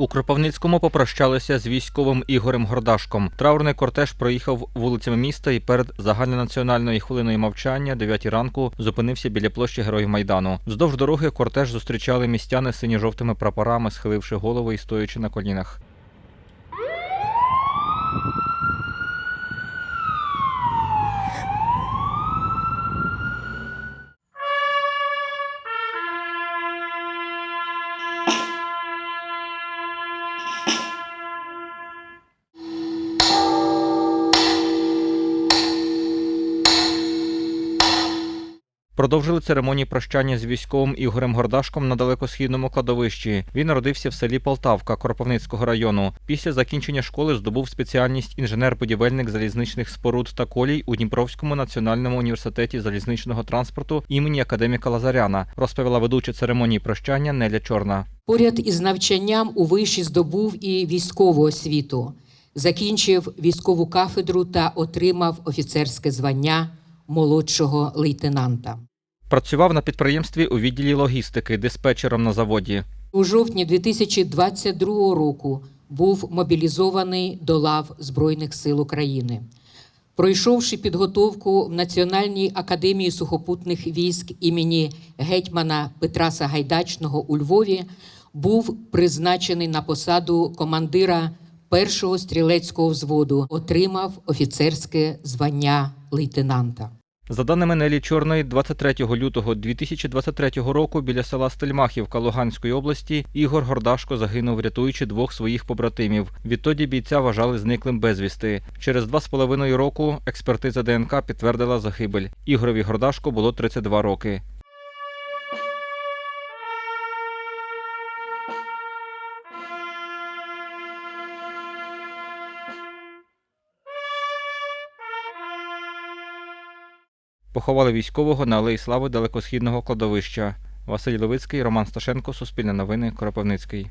У Кропивницькому попрощалися з військовим Ігорем Гордашком. Траурний кортеж проїхав вулицями міста і перед загальнонаціональною хвилиною мовчання 9 ранку зупинився біля площі Героїв Майдану. Вздовж дороги кортеж зустрічали містяни синьо-жовтими прапорами, схиливши голови і стоячи на колінах. Продовжили церемонії прощання з військовим Ігорем Гордашком на далекосхідному кладовищі. Він народився в селі Полтавка Кропивницького району. Після закінчення школи здобув спеціальність інженер-будівельник залізничних споруд та колій у Дніпровському національному університеті залізничного транспорту імені академіка Лазаряна, розповіла ведуча церемонії прощання Неля Чорна. Поряд із навчанням у виші здобув і військову освіту. Закінчив військову кафедру та отримав офіцерське звання молодшого лейтенанта. Працював на підприємстві у відділі логістики, диспетчером на заводі. У жовтні 2022 року був мобілізований до лав Збройних сил України. Пройшовши підготовку в Національній академії сухопутних військ імені гетьмана Петра Сагайдачного у Львові, був призначений на посаду командира першого стрілецького взводу, отримав офіцерське звання лейтенанта. За даними Нелі Чорної, 23 лютого 2023 року біля села Стельмахівка Луганської області Ігор Гордашко загинув, рятуючи двох своїх побратимів. Відтоді бійця вважали зниклим безвісти. Через два з половиною року експертиза ДНК підтвердила загибель. Ігорові Гордашко було 32 роки. Поховали військового на Алеї Слави далекосхідного кладовища. Василь Левицький, Роман Сташенко, Суспільне новини, Кропивницький.